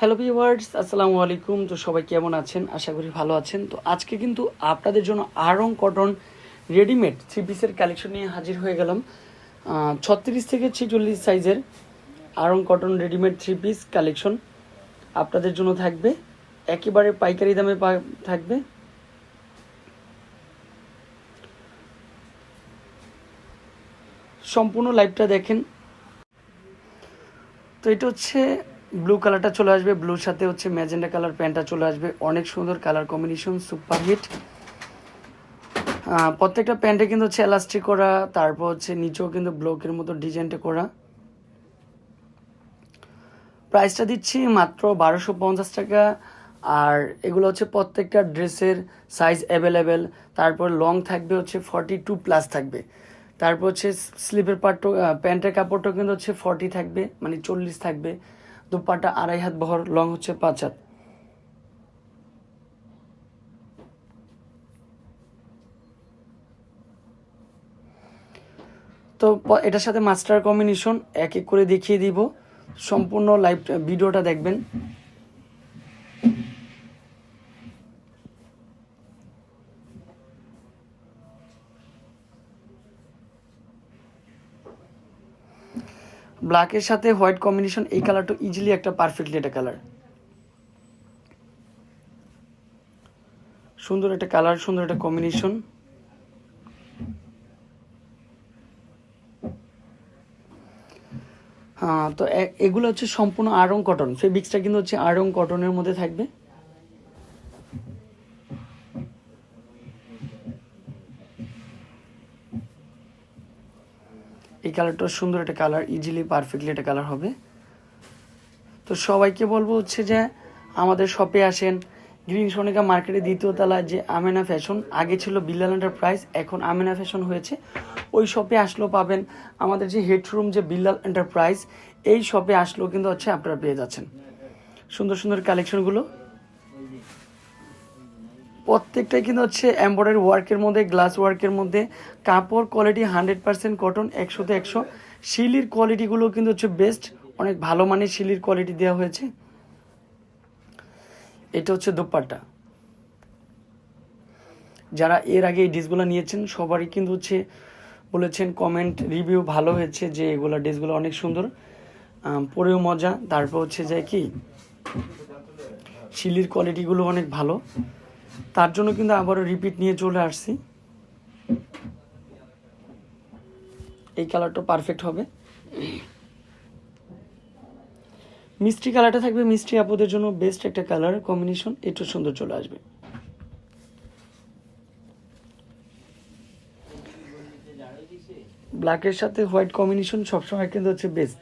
Hello viewers আসসালামু আলাইকুম। তো সবাই কেমন আছেন? আশা করি ভালো আছেন। তো আজকে কিন্তু আপনাদের জন্য আরং কটন রেডিমেড থ্রি পিসের কালেকশন নিয়ে হাজির হয়ে গেলাম। ছত্রিশ থেকে ছেচল্লিশ সাইজের Aarong cotton readymade three piece collection আপনাদের জন্য থাকবে। একেবারে পাইকারি দামে থাকবে। সম্পূর্ণ লাইভটা দেখেন। তো এটা হচ্ছে ব্লু কালারটা চলে আসবে, ব্লুর সাথে হচ্ছে ম্যাজেন্ডা কালার প্যান্টটা চলে আসবে। অনেক সুন্দর কালার কম্বিনেশন, সুপার হিট। প্রত্যেকটা প্যান্টে কিন্তু হচ্ছে এলাস্টিক করা, তারপর হচ্ছে নিচেও কিন্তু ব্লকের মতো ডিজাইনটা করা। প্রাইসটা দিচ্ছি মাত্র বারোশো পঞ্চাশ টাকা। আর এগুলো হচ্ছে প্রত্যেকটা ড্রেসের সাইজ অ্যাভেলেবেল তারপর লং থাকবে হচ্ছে ফর্টি টু প্লাস থাকবে। তারপর হচ্ছে স্লিপের পার্টটা প্যান্টের কাপড়টা কিন্তু হচ্ছে ফর্টি থাকবে মানে চল্লিশ থাকবে। দুপাটা আড়াই হাত বহর, লং হচ্ছে পাঁচ হাত। তো এটার সাথে মাস্টার কম্বিনেশন, এক এক করে দেখিয়ে দিব। সম্পূর্ণ লাইভ, ভিডিওটা দেখবেন। ব্ল্যাকের সাথে হোয়াইট কম্বিনেশন এই কালারটা ইজিলি একটা পারফেক্টলি একটা কালার সুন্দর একটা কালার সুন্দর একটা কম্বিনেশন হ্যাঁ তো এগুলো হচ্ছে সম্পূর্ণ আড়ং কটন ফেব্রিক্সটা কিন্তু হচ্ছে আড়ং কটনের মধ্যে থাকবে। এই কালারটা সুন্দর একটা কালার ইজিলি পারফেক্টলি একটা কালার হবে। তো সবাইকে বলব হচ্ছে যে, আমাদের শপে আসেন। গ্রিন সোনিকা মার্কেটে দ্বিতীয় তলায় যে আমেনা ফ্যাশন আগে ছিল বিল্লাল এন্টারপ্রাইজ এখন আমেনা ফ্যাশন হয়েছে। ওই শপে আসলেও পাবেন আমাদের যে হেডরুম যে বিল্লাল এন্টারপ্রাইজ এই শপে আসলেও কিন্তু হচ্ছে আপনারা পেয়ে যাচ্ছেন। সুন্দর সুন্দর কালেকশনগুলো প্রত্যেকটাই কিন্তু হচ্ছে এমব্রয়ডারি ওয়ার্কের মধ্যে গ্লাস ওয়ার্কের মধ্যে। কাপড় কোয়ালিটি হান্ড্রেড পার্সেন্ট কটন একশোতে একশো। শিলির কোয়ালিটিগুলো কিন্তু হচ্ছে বেস্ট অনেক ভালো মানের শিলির কোয়ালিটি দেওয়া হয়েছে। এটা হচ্ছে দোপাট্টা। যারা এর আগে এই ডিসগুলো নিয়েছেন, সবারই কিন্তু হচ্ছে বলেছেন কমেন্ট রিভিউ ভালো হয়েছে যে এগুলো ড্রেসগুলো অনেক সুন্দর। পরেও মজা। তারপর হচ্ছে যে কি? শিলির কোয়ালিটিগুলো অনেক ভালো। তার জন্য কিন্তু আবারও রিপিট নিয়ে চলে আসছি। এই কালারটা পারফেক্ট হবে। মিষ্টি কালারটা থাকবে মিষ্টি আপদের জন্য বেস্ট একটা কালার কম্বিনেশন একটু সুন্দর চলে আসবে। ব্ল্যাকের সাথে হোয়াইট কম্বিনেশন সবসময় কিন্তু হচ্ছে বেস্ট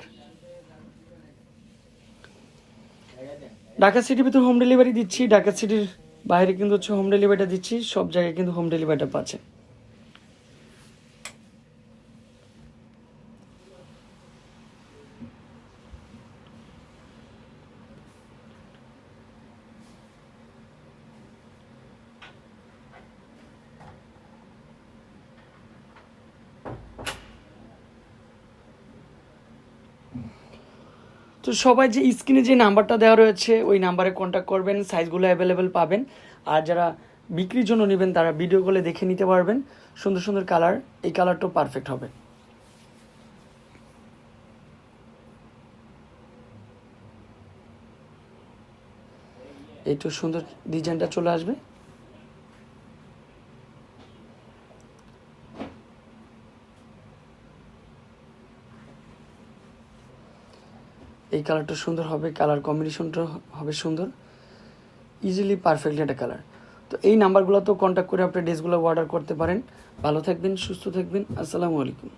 ঢাকা সিটির ভিতর হোম ডেলিভারি দিচ্ছি, ঢাকা সিটির বাইরে কিন্তু হচ্ছে হোম ডেলিভারিটা দিচ্ছি সব জায়গায় কিন্তু হোম ডেলিভারিটা পাচ্ছে। তো সবাই যে স্ক্রিনে যে নাম্বারটা দেওয়া রয়েছে, ওই নাম্বারে কন্ট্যাক্ট করবেন সাইজগুলো অ্যাভেলেবেল পাবেন। আর যারা বিক্রির জন্য নেবেন, তারা ভিডিও কলে দেখে নিতে পারবেন। সুন্দর সুন্দর কালার এই কালারটাও পারফেক্ট হবে। এইটু সুন্দর ডিজাইনটা চলে আসবে। এই কালারটা সুন্দর হবে কালার কম্বিনেশনটা হবে সুন্দর। ইজিলি পারফেক্টলি একটা কালার তো এই নাম্বারগুলো তো কন্ট্যাক্ট করে আপনি ড্রেসগুলো অর্ডার করতে পারেন। ভালো থাকবেন, সুস্থ থাকবেন। আসসালামু আলাইকুম।